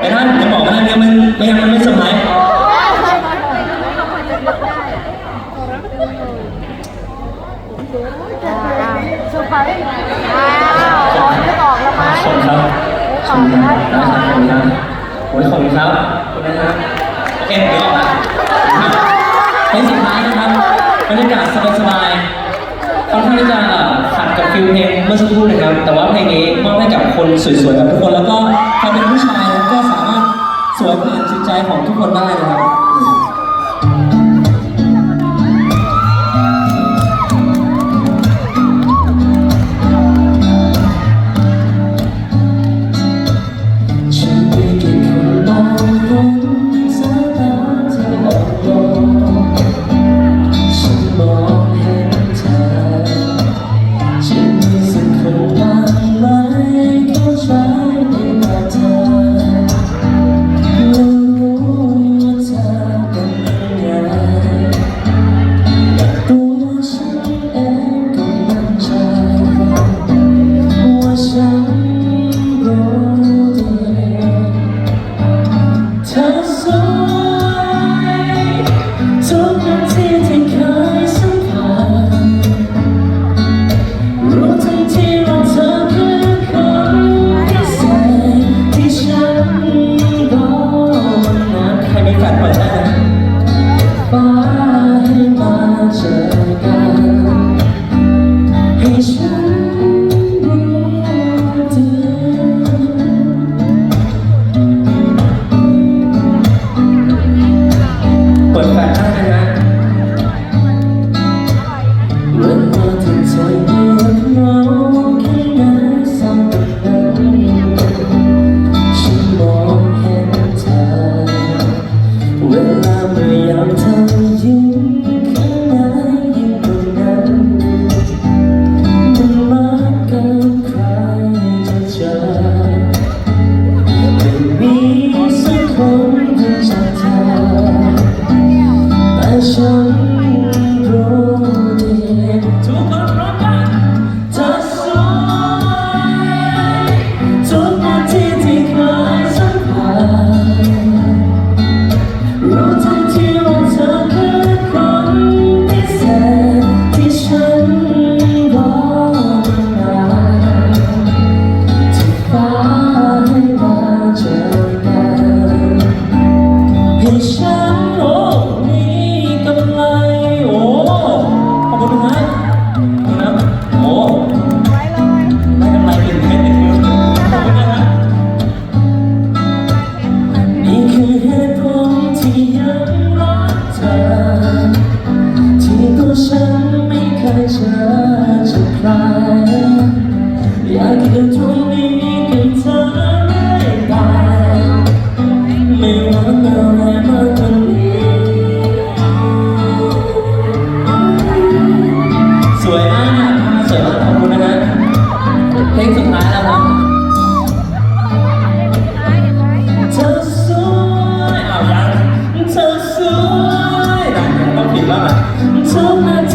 แต่ถ้าจะบอกว่าเนี่ยมันไม่ยังมันไม่สมัยเซอร์ไพรส์อ้าวขอไม่ออกแล้วไหมขอบคุณครับขอบคุณครับนะครับขอบคุณครับโอ้ยขอบคุณครับขอบคุณนะครับโอเคเดี๋ยวออกละเพลงสุดท้ายนะครับบรรยากาศสบายๆค่อนข้างที่จะขัดกับฟิลเพลงเมื่อสักครู่นะครับ แต่ว่าเพลงนี้มอบให้กับคนสวยๆแบบทุกคนแล้วก็ใครเป็นผู้ชายก็ สวยผ่านจิตใจของทุกคนได้นะครับ ฉันโอ้มีกำไรโอ้ขอบคุณนะฮะนะครับโอ้ได้กำไรเป็นเพรเป็นเคุณนะฮะนี่คือเหตุผลที่ยังรักเธอที่ตัวฉันไม่เคยเจอจะกใครอยากเกิดทุ่ ชอบมาเจ